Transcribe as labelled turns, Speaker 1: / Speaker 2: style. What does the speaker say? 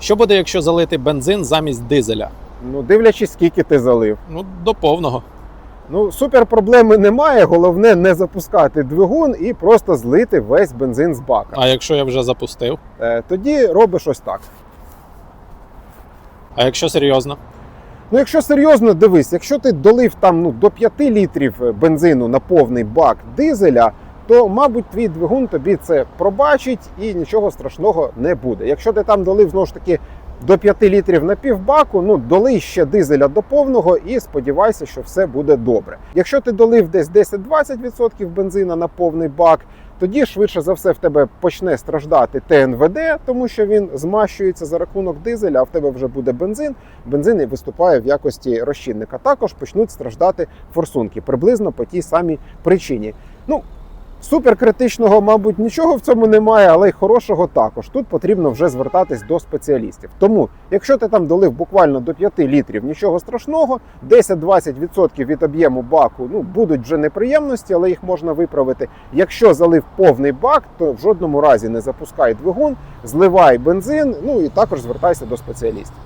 Speaker 1: Що буде, якщо залити бензин замість дизеля?
Speaker 2: Ну, дивлячись, скільки ти залив.
Speaker 1: Ну, до повного.
Speaker 2: Ну, супер проблеми немає. Головне не запускати двигун і просто злити весь бензин з бака.
Speaker 1: А якщо я вже запустив?
Speaker 2: Е, Тоді робиш ось так.
Speaker 1: А якщо серйозно?
Speaker 2: Ну, якщо серйозно, дивись, якщо ти долив там ну, до 5 літрів бензину на повний бак дизеля, то, мабуть, твій двигун тобі це пробачить і нічого страшного не буде. Якщо ти там долив знову ж таки до 5 літрів на півбаку, ну долий ще дизеля до повного і сподівайся, що все буде добре. Якщо ти долив десь 10-20% бензина на повний бак, тоді швидше за все в тебе почне страждати ТНВД, тому що він змащується за рахунок дизеля, а в тебе вже буде бензин. Бензин і виступає в якості розчинника. Також почнуть страждати форсунки приблизно по тій самій причині. Ну, Супер критичного, мабуть, нічого в цьому немає, але й хорошого також. Тут потрібно вже звертатись до спеціалістів. Тому, якщо ти там долив буквально до 5 літрів, нічого страшного, 10-20% від об'єму баку ну, будуть вже неприємності, але їх можна виправити. Якщо залив повний бак, то в жодному разі не запускай двигун, зливай бензин, ну і також звертайся до спеціалістів.